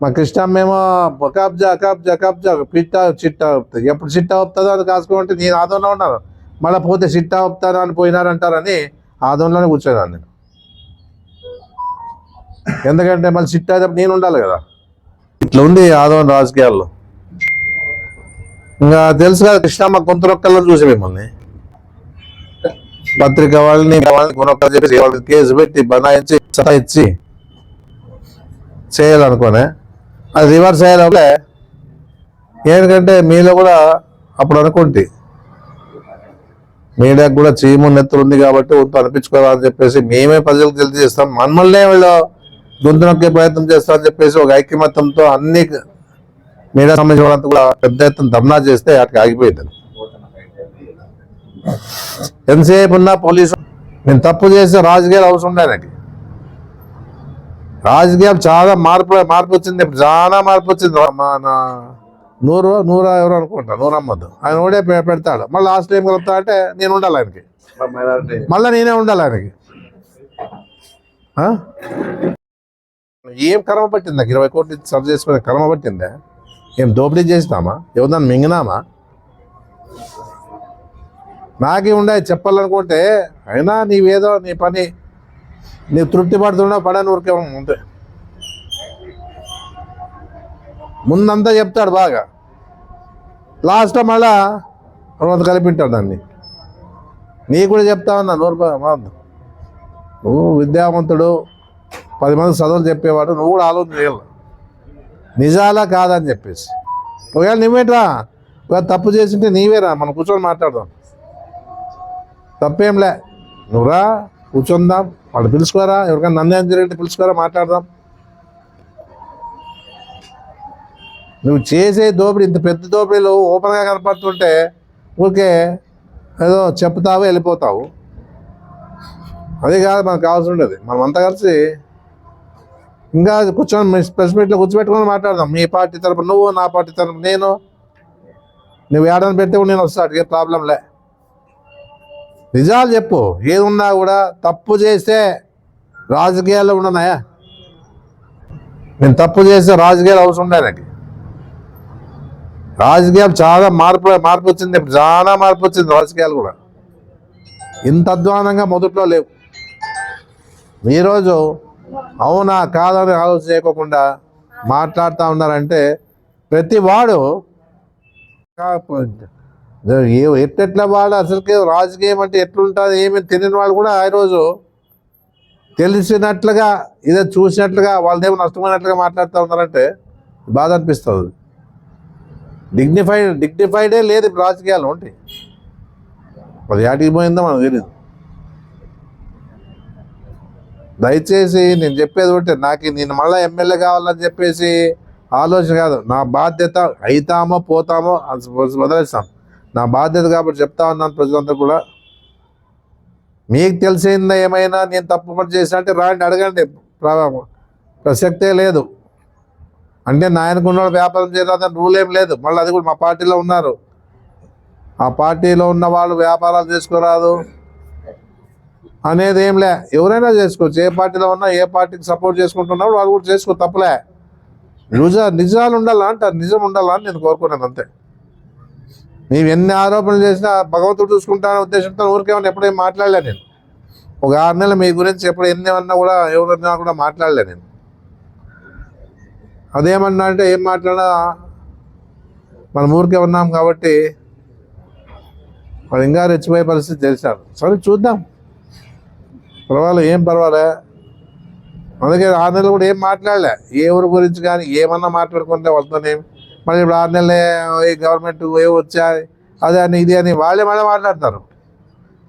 మా కృష్ణమ్మేమో కబ్జా కబ్జా కబ్జా పిట్టా చిట్టా ఒప్పుతుంది ఎప్పుడు చిట్టా ఒప్పుతుందో అది కాసుకోమంటే నేను ఆదంలో ఉన్నాను. మళ్ళీ పోతే చిట్టా ఒప్పుతాను అని పోయినారంటారని ఆదంలోనే కూర్చోదాను నేను. ఎందుకంటే మళ్ళీ చిట్టా చెప్పి నేను ఉండాలి కదా. ఇట్లా ఉంది ఆదవన్ రాజకీయాల్లో. ఇంకా తెలుసు కదా కృష్ణమ్మ కొంత రొక్కల్లో చూసి మిమ్మల్ని. పత్రిక వాళ్ళని వాళ్ళని కొనొక్కలు చెప్పేసి వాళ్ళకి కేసు పెట్టి బనాయించి సతాయించి ఇచ్చి చేయాలనుకోనే. అది రివర్స్ అయ్యేలోపలే ఎందుకంటే మీలో కూడా అప్పుడు అనుకుంటే. మీడియాకు కూడా చీము నెత్తులు ఉంది కాబట్టి ఉంటూ అనిపించుకోవాలని అని చెప్పేసి మేమే ప్రజలకు తెలియజేస్తాం. మమ్మల్నే వీళ్ళు గొంతు నొక్కే ప్రయత్నం చేస్తామని చెప్పేసి ఒక ఐక్యమత్యంతో అన్ని మీడియా సంబంధించిన వాళ్ళంతా కూడా పెద్ద ఎత్తున ధర్నా చేస్తే అక్కడికి ఆగిపోయింది. ఎంతసేపు ఉన్నా పోలీసు నేను తప్పు చేస్తే రాజకీయాలు అవసరం ఉండే నాకు రాజకీయం చాలా మార్పు మార్పు వచ్చింది. ఇప్పుడు చాలా మార్పు వచ్చింది. మన నూరు నూరా ఎవరు అనుకుంటా నూరు అమ్మద్దు ఆయన ఓడే పెడతాడు. మళ్ళీ లాస్ట్ టైం కలుపుతా అంటే నేను ఉండాలి ఆయనకి. మళ్ళీ నేనే ఉండాలి ఆయనకి. ఏం కర్మ పట్టిందా? ఇరవై కోట్లు సర్వ్ చేసుకునే కర్మ పట్టిందా? ఏం దోపిడీ చేసినామా? ఎవరిదాన్ని మింగినామా? నాకే ఉండే చెప్పాలనుకుంటే అయినా నీవేదో నీ పని నీవు తృప్తి పడుతున్నా పడని ఊరికే ఉంటే. ముందంతా చెప్తాడు బాగా. లాస్ట్ మళ్ళా కొంత కలిపింటాడు దాన్ని. నీ కూడా చెప్తా ఉన్నా నూరు మాదు నువ్వు విద్యావంతుడు పది మంది చదువులు చెప్పేవాడు నువ్వు కూడా ఆలోచన చేయాలి. నిజాలా కాదని చెప్పేసి. ఒకవేళ నువ్వేంట్రా ఒకవేళ తప్పు చేసింటే నీవేరా మనం కూర్చొని మాట్లాడదాం. తప్పేంలే నువ్వురా కూర్చుందాం. వాళ్ళు పిలుచుకోరా ఎవరికైనా నన్ను జరిగితే పిలుచుకోరా మాట్లాడదాం. నువ్వు చేసే దోపిడీ ఇంత పెద్ద దోపిడీలు ఓపెన్గా కనపడుతుంటే ఊరికే ఏదో చెప్తావు వెళ్ళిపోతావు. అదే కాదు మనకు కావాల్సి ఉండేది. మనం అంతా కలిసి ఇంకా కూర్చొని ప్రెస్ మీట్లో కూర్చోబెట్టుకొని మాట్లాడదాం. మీ పార్టీ తరపు నువ్వు నా పార్టీ తరపు నేను. నువ్వు ఏడాది పెడితే కూడా నేను వస్తా ఏ ప్రాబ్లం లే. నిజాలు చెప్పు. ఏదున్నా కూడా తప్పు చేస్తే రాజకీయాల్లో ఉండనాయా? నేను తప్పు చేస్తే రాజకీయాలు అవసరం ఉండే నాకు. రాజకీయాలు చాలా మార్పు మార్పు వచ్చింది. చాలా మార్పు వచ్చింది రాజకీయాలు కూడా. ఇంత అధ్వానంగా మొదట్లో లేవు. ఈరోజు అవునా కాదని ఆలోచన చేయకోకుండా మాట్లాడుతూ ఉన్నారంటే ప్రతి వాడు ఏ- ఎట్టెట్లా వాడు అసలుకే రాజకీయం అంటే ఎట్లుంటుంది ఏమి తెలియని వాళ్ళు కూడా ఆ రోజు తెలిసినట్లుగా ఇదే చూసినట్లుగా వాళ్ళదేమో నష్టమైనట్లుగా మాట్లాడుతూ ఉన్నారంటే బాధ అనిపిస్తుంది. డిగ్నిఫైడ్ డిగ్నిఫైడే లేదు ఇప్పుడు రాజకీయాలు ఉంటాయి అది యాటికి పోయిందో మనకు తెలియదు దయచేసి నేను చెప్పేది ఒకటి నాకు నేను మళ్ళీ ఎమ్మెల్యే కావాలని చెప్పేసి ఆలోచన కాదు నా బాధ్యత అవుతామో పోతామో అది వదిలేస్తాం నా బాధ్యత కాబట్టి చెప్తా ఉన్నాను ప్రజలందరూ కూడా. మీకు తెలిసిందా ఏమైనా నేను తప్పు పని చేసినా అంటే రాండి అడగండి. ప్రసక్తే లేదు. అంటే నాయనకున్న వాళ్ళు వ్యాపారం చేయాలని రూల్ ఏం లేదు. మళ్ళీ అది కూడా మా పార్టీలో ఉన్నారు. ఆ పార్టీలో ఉన్న వాళ్ళు వ్యాపారాలు చేసుకోరాదు అనేది ఏం లే. ఎవరైనా చేసుకోవచ్చు. ఏ పార్టీలో ఉన్నా ఏ పార్టీకి సపోర్ట్ చేసుకుంటున్నారో వాళ్ళు కూడా చేసుకో తప్పలే. నిజ నిజాలు ఉండాలా అంటారు. నిజం ఉండాలా అని నేను కోరుకున్నాను అంతే. మేము ఎన్ని ఆరోపణలు చేసినా భగవంతుడు చూసుకుంటానే ఉద్దేశంతో ఊరికేమన్నా ఎప్పుడేం మాట్లాడలే నేను. ఒక ఆరు నెలలు మీ గురించి ఎప్పుడు ఎన్ని అన్నా కూడా ఎవరన్నా కూడా మాట్లాడలే నేను. అదేమన్నా అంటే ఏం మాట్లాడా మనం ఊరికే ఉన్నాం కాబట్టి వాళ్ళు ఇంకా రెచ్చిపోయే పరిస్థితి తెలిసారు. సరే చూద్దాం. పర్వాలేదు ఏం పర్వాలే. అందుకే ఆరు నెలలు కూడా ఏం మాట్లాడలే. ఏ ఊరి గురించి కానీ ఏమన్నా మాట్లాడుకుంటే వాళ్ళతోనేం మళ్ళీ ఇప్పుడు ఆరు నెలలే గవర్నమెంట్ ఏ వచ్చాయి అదే అని ఇది అని వాళ్ళే మళ్ళీ మాట్లాడతారు.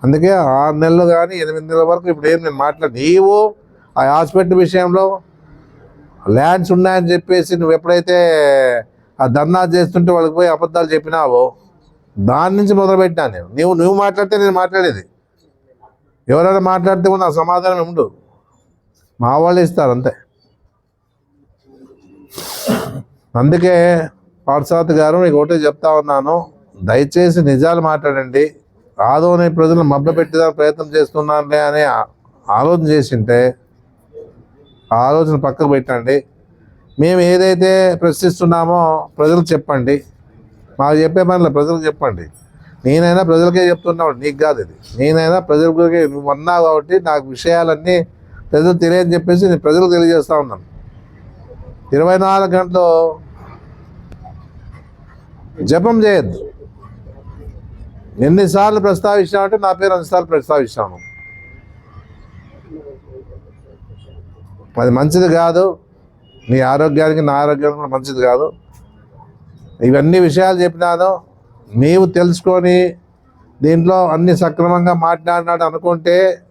అందుకే ఆరు నెలలు కానీ ఎనిమిది నెలల వరకు ఇప్పుడు ఏం నేను మాట్లాడి నీవు ఆ హాస్పిటల్ విషయంలో ల్యాండ్స్ ఉన్నాయని చెప్పేసి నువ్వు ఎప్పుడైతే ఆ ధర్నా చేస్తుంటే వాళ్ళకి పోయి అబద్ధాలు చెప్పినావో దాని నుంచి మొదలుపెట్టినా నేను. నువ్వు నువ్వు మాట్లాడితే నేను మాట్లాడేది. ఎవరైనా మాట్లాడితే ఉన్న నా సమాధానం ఉండు మా వాళ్ళు ఇస్తారు అంతే. అందుకే పార్సాత్ గారు మీకు ఒకటే చెప్తా ఉన్నాను. దయచేసి నిజాలు మాట్లాడండి. ఆదోని ప్రజలు మబ్బ పెట్టేదానికి ప్రయత్నం చేస్తున్నానులే అని ఆలోచన చేసింటే ఆలోచన పక్కకు పెట్టండి. మేము ఏదైతే ప్రశ్నిస్తున్నామో ప్రజలు చెప్పండి. మాకు చెప్పే పనులు ప్రజలకు చెప్పండి. నేనైనా ప్రజలకే చెప్తున్నావు నీకు కాదు ఇది. నేనైనా ప్రజలకే నువ్వు అన్నావు కాబట్టి నాకు విషయాలన్నీ ప్రజలు తెలియని చెప్పేసి నేను ప్రజలకు తెలియజేస్తా ఉన్నాను. ఇరవై నాలుగు గంటలు జపం చేయొద్దు. ఎన్నిసార్లు ప్రస్తావించామంటే నా పేరు అన్నిసార్లు ప్రస్తావించాను అది మంచిది కాదు. నీ ఆరోగ్యానికి నా ఆరోగ్యానికి కూడా మంచిది కాదు. ఇవన్నీ విషయాలు చెప్పినాను. నీవు తెలుసుకొని దీంట్లో అన్ని సక్రమంగా మాట్లాడినాడు అనుకుంటే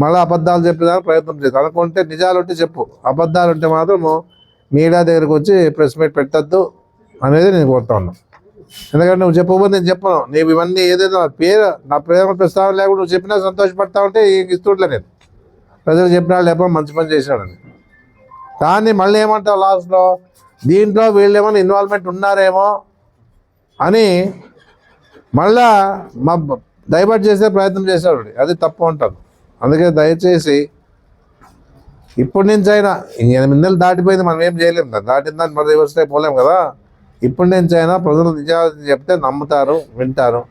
మళ్ళీ అబద్ధాలు చెప్పేదానికి ప్రయత్నం చేయదు అనుకుంటే నిజాలు ఉంటే చెప్పు. అబద్ధాలు ఉంటే మాత్రము మీడియా దగ్గరకు వచ్చి ప్రెస్ మీట్ పెట్టద్దు. అనేది నేను కోరుతా ఉన్నాను ఎందుకంటే నువ్వు చెప్పబోతే నేను చెప్పను. నీవు ఇవన్నీ ఏదైనా నా పేరు నా ప్రేమ ప్రస్తావన లేకుండా నువ్వు చెప్పినా సంతోషపడతా ఉంటే ఇస్తుంటలే నేను. ప్రజలు చెప్పినా లేకపోతే మంచి పని చేశాడని కానీ మళ్ళీ ఏమంటావు లాస్ట్లో? దీంట్లో వీళ్ళు ఏమైనా ఇన్వాల్వ్మెంట్ ఉన్నారేమో అని మళ్ళా మా డైవర్ట్ చేసే ప్రయత్నం చేశాడు అది తప్పు అంటాను అందుకే దయచేసి ఇప్పటి నుంచి అయినా ఇంక ఎనిమిది నెలలు దాటిపోయింది మనం ఏం చేయలేము కదా. దాటిందని మరి రివర్స్ అయిపోలేము కదా. ఇప్పటి నుంచి అయినా ప్రజలు నిజాలు చెప్తే నమ్ముతారు వింటారు.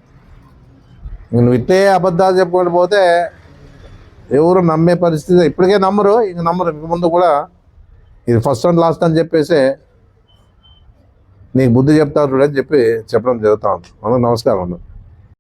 ఇంక నువ్వు ఇట్టే అబద్ధాలు చెప్పుకొని పోతే ఎవరు నమ్మే పరిస్థితి ఇప్పటికే నమ్మరు ఇంక నమ్మరు. ఇంక ముందు కూడా ఇది ఫస్ట్ అండ్ లాస్ట్ అని చెప్పేసి నీకు బుద్ధి చెప్తారు చూడని చెప్పి చెప్పడం జరుగుతూ ఉంది. అందుకు నమస్కారం